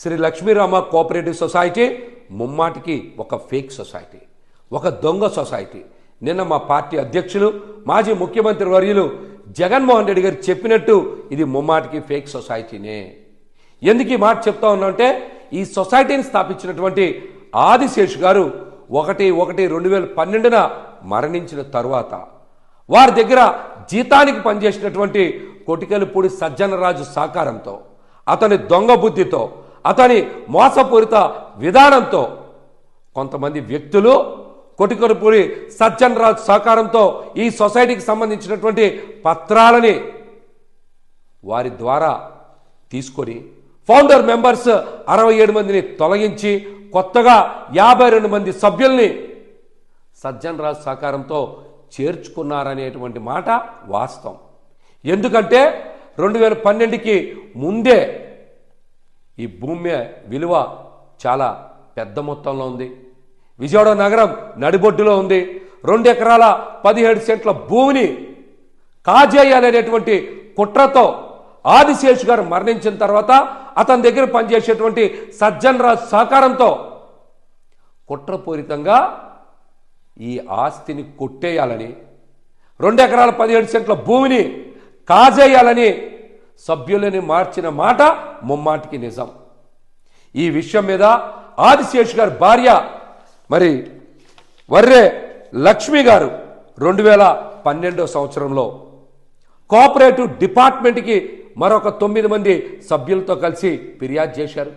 Shri Lakshmirama cooperative society ముమ్మాటికి ఒక fake society ఒక దొంగ సొసైటీ. నిన్న మా పార్టీ అధ్యక్షులు మాజీ ముఖ్యమంత్రి వర్యులు జగన్మోహన్ రెడ్డి గారు చెప్పినట్టు ఇది ముమ్మాటికి ఫేక్ సొసైటీనే. ఎందుకు ఈ మాట చెప్తా ఉన్నామంటే ఈ సొసైటీని స్థాపించినటువంటి ఆదిశేషు గారు ఒకటి ఒకటి రెండు వేల పన్నెండున మరణించిన తరువాత వారి దగ్గర జీతానికి పనిచేసినటువంటి కొటికలపూడి సజ్జనరాజు సహకారంతో అతని దొంగ బుద్ధితో అతని మోసపూరిత విధానంతో కొంతమంది వ్యక్తులు కొట్టికొడిపోని సజ్జన్ రాజ్ సహకారంతో ఈ సొసైటీకి సంబంధించినటువంటి పత్రాలని వారి ద్వారా తీసుకొని ఫౌండర్ మెంబర్స్ అరవై ఏడు మందిని తొలగించి కొత్తగా యాభై రెండు మంది సభ్యుల్ని సజ్జన్ రాజ్ సహకారంతో చేర్చుకున్నారనేటువంటి మాట వాస్తవం. ఎందుకంటే రెండు వేల పన్నెండుకి ముందే ఈ భూమి విలువ చాలా పెద్ద మొత్తంలో ఉంది. విజయవాడ నగరం నడిబొడ్డులో ఉంది. రెండు ఎకరాల పదిహేడు సెంట్ల భూమిని కాజేయాలనేటువంటి కుట్రతో ఆదిశేషు గారు మరణించిన తర్వాత అతని దగ్గర పనిచేసేటువంటి సజ్జన్ రాజ్ సహకారంతో కుట్రపూరితంగా ఈ ఆస్తిని కొట్టేయాలని రెండు ఎకరాల పదిహేడు సెంట్ల భూమిని కాజేయాలని సభ్యులని మార్చిన మాట ముమ్మాటికి నిజం. ఈ విషయం మీద ఆదిశేష్ గారి భార్య మరి వర్రే లక్ష్మి గారు రెండు వేల పన్నెండో సంవత్సరంలో కోఆపరేటివ్ డిపార్ట్మెంట్కి మరొక తొమ్మిది మంది సభ్యులతో కలిసి ఫిర్యాదు చేశారు.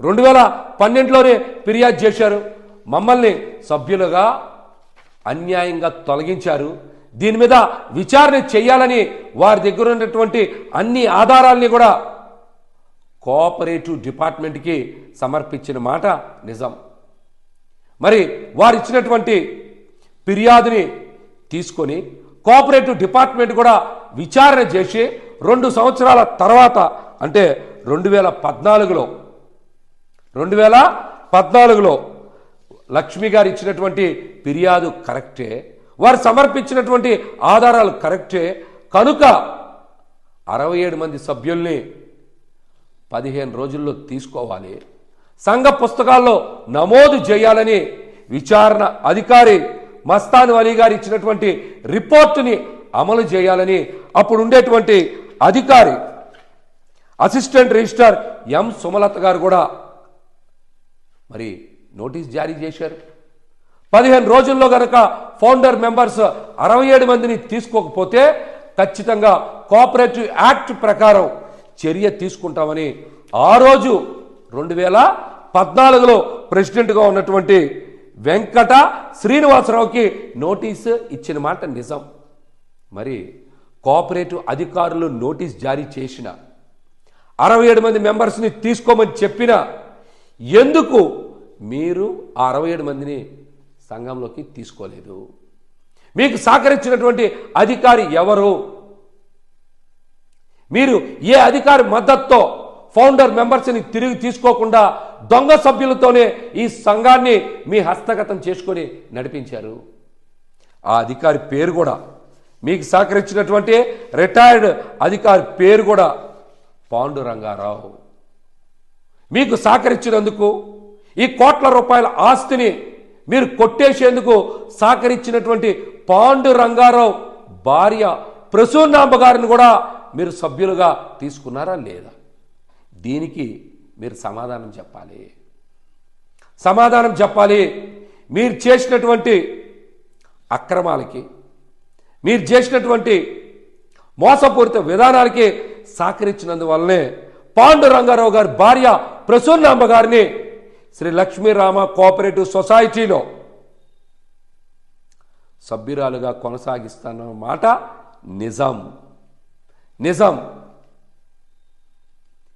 రెండు వేల పన్నెండులోనే ఫిర్యాదు చేశారు. మమ్మల్ని సభ్యులుగా అన్యాయంగా తొలగించారు. దీని మీద విచారణ చేయాలని వారి దగ్గర ఉన్నటువంటి అన్ని ఆధారాల్ని కూడా కోఆపరేటివ్ డిపార్ట్మెంట్కి సమర్పించిన మాట నిజం. మరి వారు ఇచ్చినటువంటి ఫిర్యాదుని తీసుకొని కోఆపరేటివ్ డిపార్ట్మెంట్ కూడా విచారణ చేసి రెండు సంవత్సరాల తర్వాత అంటే రెండు వేల పద్నాలుగులో రెండు వేల పద్నాలుగులో లక్ష్మి గారు ఇచ్చినటువంటి ఫిర్యాదు కరెక్టే. వారు సమర్పించినటువంటి ఆధారాలు కరెక్టే. కనుక అరవై ఏడు మంది సభ్యుల్ని పదిహేను రోజుల్లో తీసుకోవాలి. సంఘ పుస్తకాల్లో నమోదు చేయాలని విచారణ అధికారి మస్తాన్ అలీ గారు ఇచ్చినటువంటి రిపోర్టుని అమలు చేయాలని అప్పుడు ఉండేటువంటి అధికారి అసిస్టెంట్ రిజిస్టర్ ఎం సుమలత గారు కూడా మరి నోటీస్ జారీ చేశారు. పదిహేను రోజుల్లో గనక ఫౌండర్ మెంబర్స్ అరవై ఏడు మందిని తీసుకోకపోతే ఖచ్చితంగా కోఆపరేటివ్ యాక్ట్ ప్రకారం చర్య తీసుకుంటామని ఆ రోజు రెండు వేల పద్నాలుగులో ప్రెసిడెంట్గా ఉన్నటువంటి వెంకట శ్రీనివాసరావుకి నోటీసు ఇచ్చిన మాట నిజం. మరి కోఆపరేటివ్ అధికారులు నోటీస్ జారీ చేసిన అరవై ఏడు మంది మెంబర్స్ని తీసుకోమని చెప్పిన ఎందుకు మీరు ఆ అరవై ఏడు మందిని సంఘంలోకి తీసుకోలేదు. మీకు సహకరించినటువంటి అధికారి ఎవరు? మీరు ఏ అధికారి మద్దతుతో ఫౌండర్ మెంబర్స్ని తిరిగి తీసుకోకుండా దొంగ సభ్యులతోనే ఈ సంఘాన్ని మీ హస్తగతం చేసుకొని నడిపించారు? ఆ అధికారి పేరు కూడా మీకు సహకరించినటువంటి రిటైర్డ్ అధికారి పేరు కూడా పాండురంగారావు మీకు సహకరించినందుకు ఈ కోట్ల రూపాయల ఆస్తిని మీరు కొట్టేసేందుకు సహకరించినటువంటి పాండు రంగారావు భార్య ప్రసూనాంబ గారిని కూడా మీరు సభ్యులుగా తీసుకున్నారా లేదా? దీనికి మీరు సమాధానం చెప్పాలి. సమాధానం చెప్పాలి. మీరు చేసినటువంటి అక్రమాలకి మీరు చేసినటువంటి మోసపూరిత విధానాలకి సహకరించినందువల్లనే పాండు రంగారావు గారి భార్య ప్రసూన్నాంబ గారిని శ్రీ లక్ష్మీరామ కోఆపరేటివ్ సొసైటీలో సభ్యురాలుగా కొనసాగిస్తానన్న మాట నిజం. నిజం.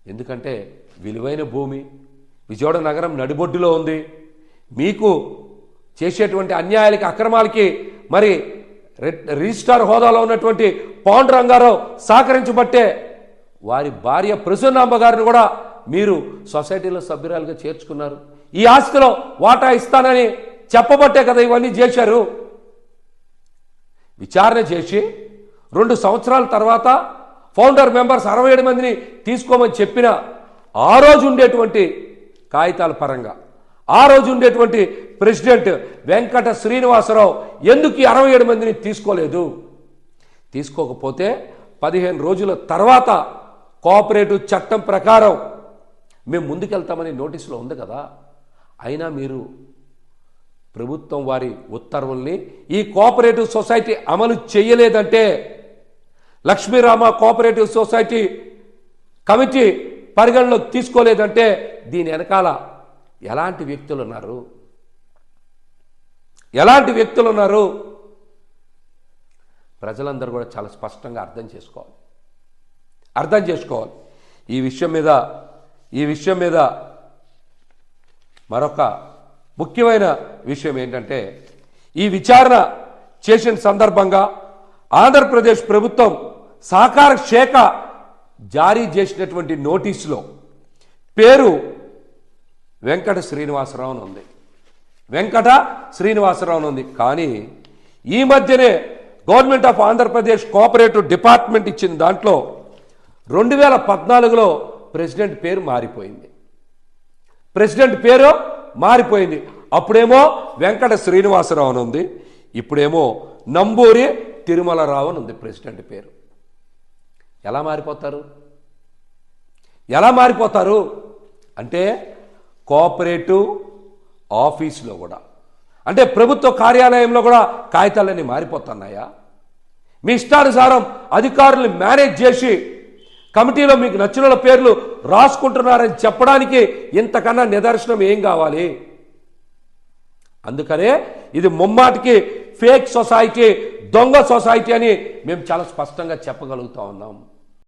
ఎందుకంటే విలువైన భూమి విజయవాడ నగరం నడిబొడ్డులో ఉంది. మీకు చేసేటువంటి అన్యాయాలకి అక్రమాలకి మరి రిజిస్టార్ హోదాలో ఉన్నటువంటి పాండురంగారావు సహకరించబట్టే వారి భార్య ప్రసన్నాంబ గారిని కూడా మీరు సొసైటీలో సభ్యురాలుగా చేర్చుకున్నారు. ఈ ఆస్తిలో వాటా ఇస్తానని చెప్పబట్టే కదా ఇవన్నీ చేశారు. విచారణ చేసి రెండు సంవత్సరాల తర్వాత ఫౌండర్ మెంబర్స్ అరవై ఏడు మందిని తీసుకోమని చెప్పిన ఆ రోజు ఉండేటువంటి కాగితాల పరంగా ఆ రోజు ఉండేటువంటి ప్రెసిడెంట్ వెంకట శ్రీనివాసరావు ఎందుకు అరవై ఏడు మందిని తీసుకోలేదు? తీసుకోకపోతే పదిహేను రోజుల తర్వాత కోఆపరేటివ్ చట్టం ప్రకారం మేము ముందుకెళ్తామని నోటీసులో ఉంది కదా. అయినా మీరు ప్రభుత్వం వారి ఉత్తర్వుల్ని ఈ కోఆపరేటివ్ సొసైటీ అమలు చేయలేదంటే లక్ష్మీరామ కోఆపరేటివ్ సొసైటీ కమిటీ పరిగణలోకి తీసుకోలేదంటే దీని వెనకాల ఎలాంటి వ్యక్తులు ఉన్నారు? ఎలాంటి వ్యక్తులు ఉన్నారు? ప్రజలందరూ కూడా చాలా స్పష్టంగా అర్థం చేసుకోవాలి. అర్థం చేసుకోవాలి. ఈ విషయం మీద ఈ విషయం మీద మరొక ముఖ్యమైన విషయం ఏంటంటే ఈ విచారణ చేసిన సందర్భంగా ఆంధ్రప్రదేశ్ ప్రభుత్వం సహకార శాఖ జారీ చేసినటువంటి నోటీసులో పేరు వెంకట శ్రీనివాసరావు అని ఉంది. వెంకట శ్రీనివాసరావు అని ఉంది. కానీ ఈ మధ్యనే government of Andhra Pradesh cooperative department ఇచ్చిన దాంట్లో రెండు వేల పద్నాలుగులో ప్రెసిడెంట్ పేరు మారిపోయింది. ప్రెసిడెంట్ పేరు మారిపోయింది. అప్పుడేమో వెంకట శ్రీనివాసరావు అని ఉంది. ఇప్పుడేమో నంబూరి తిరుమలరావు అని ఉంది ప్రెసిడెంట్ పేరు. ఎలా మారిపోతారు? ఎలా మారిపోతారు? అంటే కోఆపరేటివ్ ఆఫీస్లో కూడా. అంటే ప్రభుత్వ కార్యాలయంలో కూడా కాగితాలన్నీ మారిపోతున్నాయా? మీ ఇష్టానుసారం అధికారులు మేనేజ్ చేసి కమిటీలో మీకు నచ్చిన పేర్లు రాసుకుంటున్నారని చెప్పడానికి ఇంతకన్నా నిదర్శనం ఏం కావాలి? అందుకనే ఇది ముమ్మాటికి ఫేక్ సొసైటీ దొంగ సొసైటీ అని మేము చాలా స్పష్టంగా చెప్పగలుగుతా ఉన్నాం.